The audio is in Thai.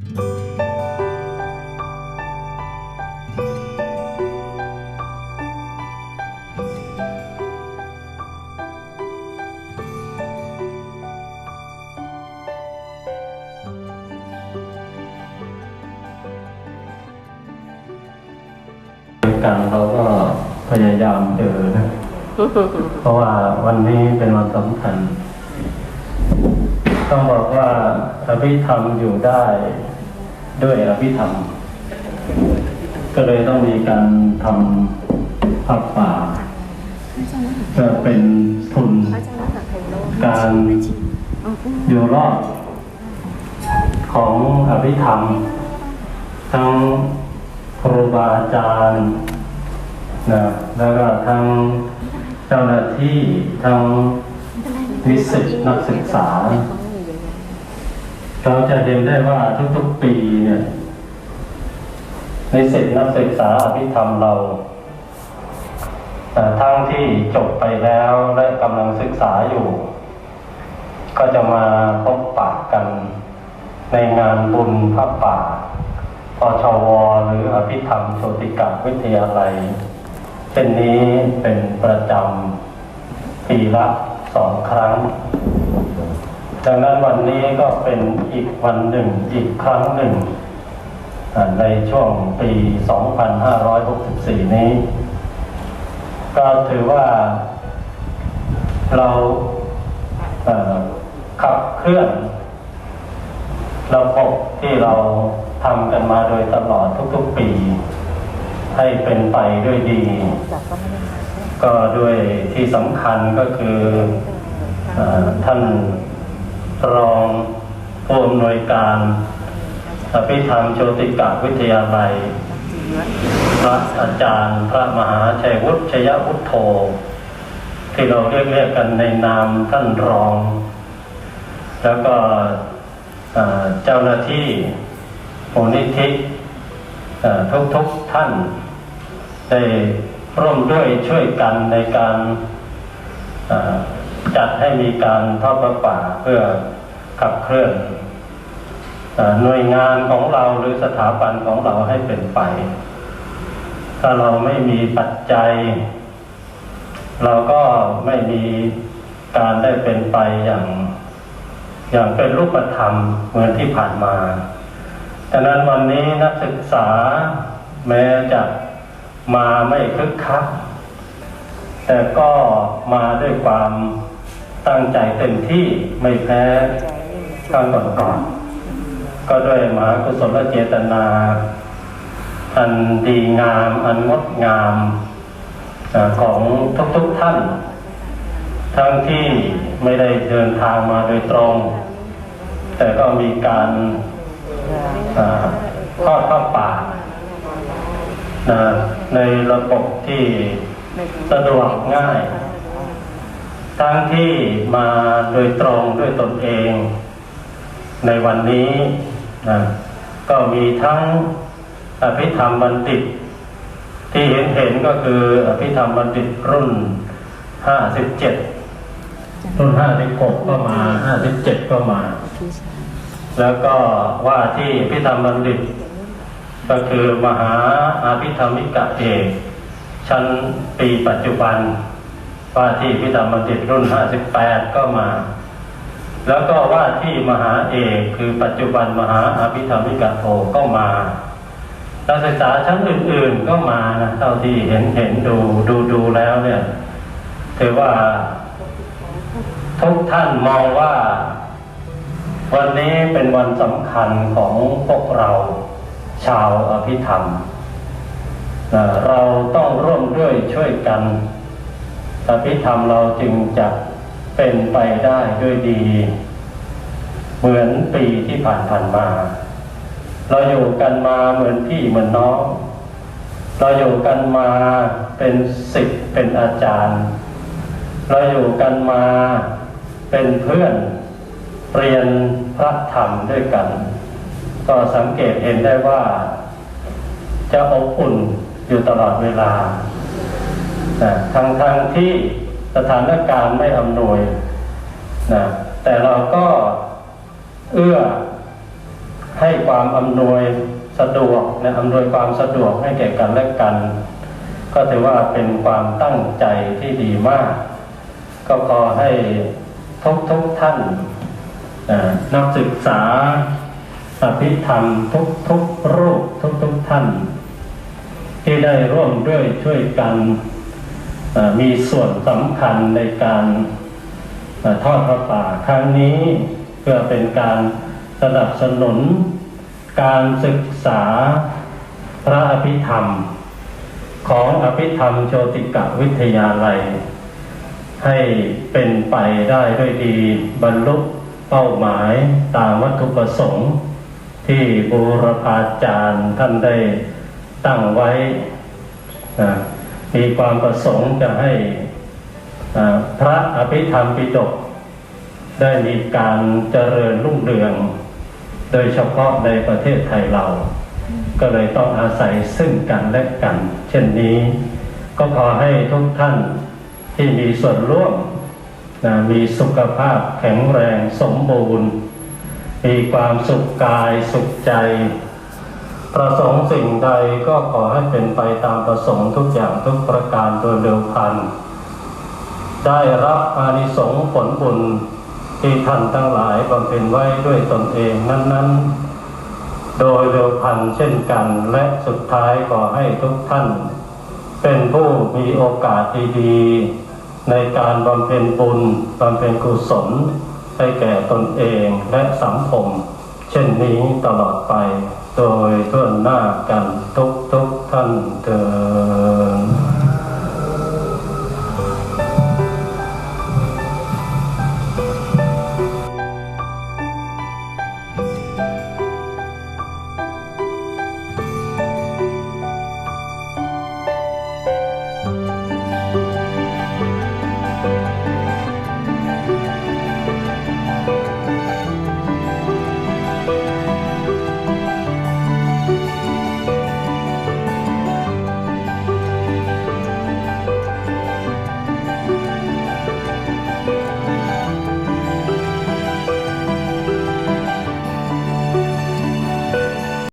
กันเราก็พยายามเจอนะ เพราะว่าวันนี้เป็นวันสำคัญ ต้องบอกว่าอภิธรรมอยู่ได้ด้วยอภิธรรม ก็เลยต้องมีการทำผักป่าเพื่อเป็นทุนการอยู่รอดของอภิธรรม ทั้งครูบาอาจารย์นะแล้วก็ทั้งเจ้าหน้าที่ทั้งนิสิตนักศึกษา เราจะเห็นได้ว่าทุกๆปีเนี่ยในิสิตนักศึกษาอภิธรรมเราเอ่ทั้งที่จบไปแล้วและกำลังศึกษาอยู่ ก็จะมาพบปะกันในงานบุญพระป่าปชว หรืออภิธรรมโชติกาวิทยาลัยเช่นนี้เป็นประจำปีละสองครั้ง ดังนั้นวันนี้ก็เป็นอีกวันหนึ่งอีกครั้งหนึ่ง ในช่วงปี 2564 นี้ ก็ถือว่าเราเขับเคลื่อนระบบที่เราทำกันมาโดยตลอดทุกๆปี ให้เป็นไปด้วยดี ก็ด้วยที่สำคัญก็คืออท่าน รองผู้อำนวยการอภิธรรมโชติกาวิทยาลัย พระอาจารย์พระมหาชัยวุฒิชยวุฒโธที่เราเรียกเรียกกันในนามท่านรอง แล้วก็เจ้าหน้าที่มูลนิธิเอ่อทุกๆท่าน ได้ร่วมด้วยช่วยกันในการ จัดให้มีการทอดพระป่าเพื่อขับเคลื่อนหน่วยงานของเราหรือสถาบันของเราให้เป็นไป ถ้าเราไม่มีปัจจัย เราก็ไม่มีการได้เป็นไปอย่าง อย่างเป็นรูปธรรมเหมือนที่ผ่านมาดังนั้นวันนี้นักศึกษาแม้จะมาไม่คึกคักแต่ก็มาด้วยความ ตั้งใจเต็มที่ไม่แพ้ครั้งก่อนๆก็ด้วยมหากุศลเจตนา อันดีงาม อันงดงามของทุกๆท่าน ทั้งที่ไม่ได้เดินทางมาโดยตรง แต่ก็มีการทอดผ้าป่าในระบบที่สะดวกง่าย ทั้งที่มาโดยตรงด้วยตนเอง ในวันนี้นะก็มีทั้งอภิธรรมบัณฑิต ที่เห็นเห็นก็คืออภิธรรมบัณฑิตรุ่น57รุ่น56ก็มา57ก็มา แล้วก็ว่าที่อภิธรรมบัณฑิต ก็คือมหาอภิธรรมิกะเอกชั้นปีปัจจุบัน ว่าที่พิธรรมบัณฑิรุ่น 58 ก็มา แล้วก็ว่าที่มหาเอกคือปัจจุบันมหาอภิธรรมิกะโทก็มานักศึกษาชั้นอื่น ๆก็มานะเท่าที่เห็นเห็นดูดูดูแล้วเนี่ยถือว่าทุกท่านมองว่า วันนี้เป็นวันสำคัญของพวกเราชาวอภิธรรม เราต้องร่วมด้วยช่วยกัน อภิธรรมเราจึงจะเป็นไปได้ด้วยดี เหมือนปีที่ผ่านผ่านๆมา เราอยู่กันมาเหมือนพี่เหมือนน้อง เราอยู่กันมาเป็นศิษย์เป็นอาจารย์ เราอยู่กันมาเป็นเพื่อนเรียนพระธรรมด้วยกัน ก็สังเกตเห็นได้ว่า จะอบอุ่นอยู่ตลอดเวลา นะทั้งทางที่สถานการณ์ไม่อำนวยนะแต่เราก็เอื้อให้ความอำนวยสะดวกนะอำนวยความสะดวกให้แก่กันและกัน ก็ถือว่าเป็นความตั้งใจที่ดีมาก ก็ขอให้ทุกทุกท่านนะนักศึกษาอภิธรรมทุกทุกรูปทุกทุกท่าน ที่ได้ร่วมด้วยช่วยกัน มีส่วนสำคัญในการอทอดพระป่าครั้งนี้เพื่อเป็นการสนับสนุน การศึกษาพระอภิธรรม ของอภิธรรมโชติกะวิทยาลัย ให้เป็นไปได้ด้วยดีบรรลุเป้าหมายตามวัตถุประสงค์ ที่บูรพาจารย์ท่านได้ตั้งไว้นะ มีความประสงค์จะให้พระอภิธรรมปิฎกได้มีการเจริญรุ่งเรือง โดยเฉพาะในประเทศไทยเรา ก็เลยต้องอาศัยซึ่งกันและกัน เช่นนี้ ก็ขอให้ทุกท่านที่มีส่วนร่วมนะมีสุขภาพแข็งแรงสมบูรณ์ มีความสุขกายสุขใจ ประสงค์สิ่งใดก็ขอให้เป็นไปตามประสงค์ทุกอย่างทุกประการโดยเร็วพัน ได้รับอานิสงส์ผลบุญที่ท่านทั้งหลายบำเพ็ญไว้ด้วยตนเองนั้น ๆ โดยเร็วพันเช่นกันและสุดท้ายขอให้ทุกท่าน เป็นผู้มีโอกาสดีๆ ในการบำเพ็ญบุญบำเพ็ญกุศลให้แก่ตนเองและสังคมเช่นนี้ตลอดไป โดยทั่วหน้ากันทุกทุกท่านเถิด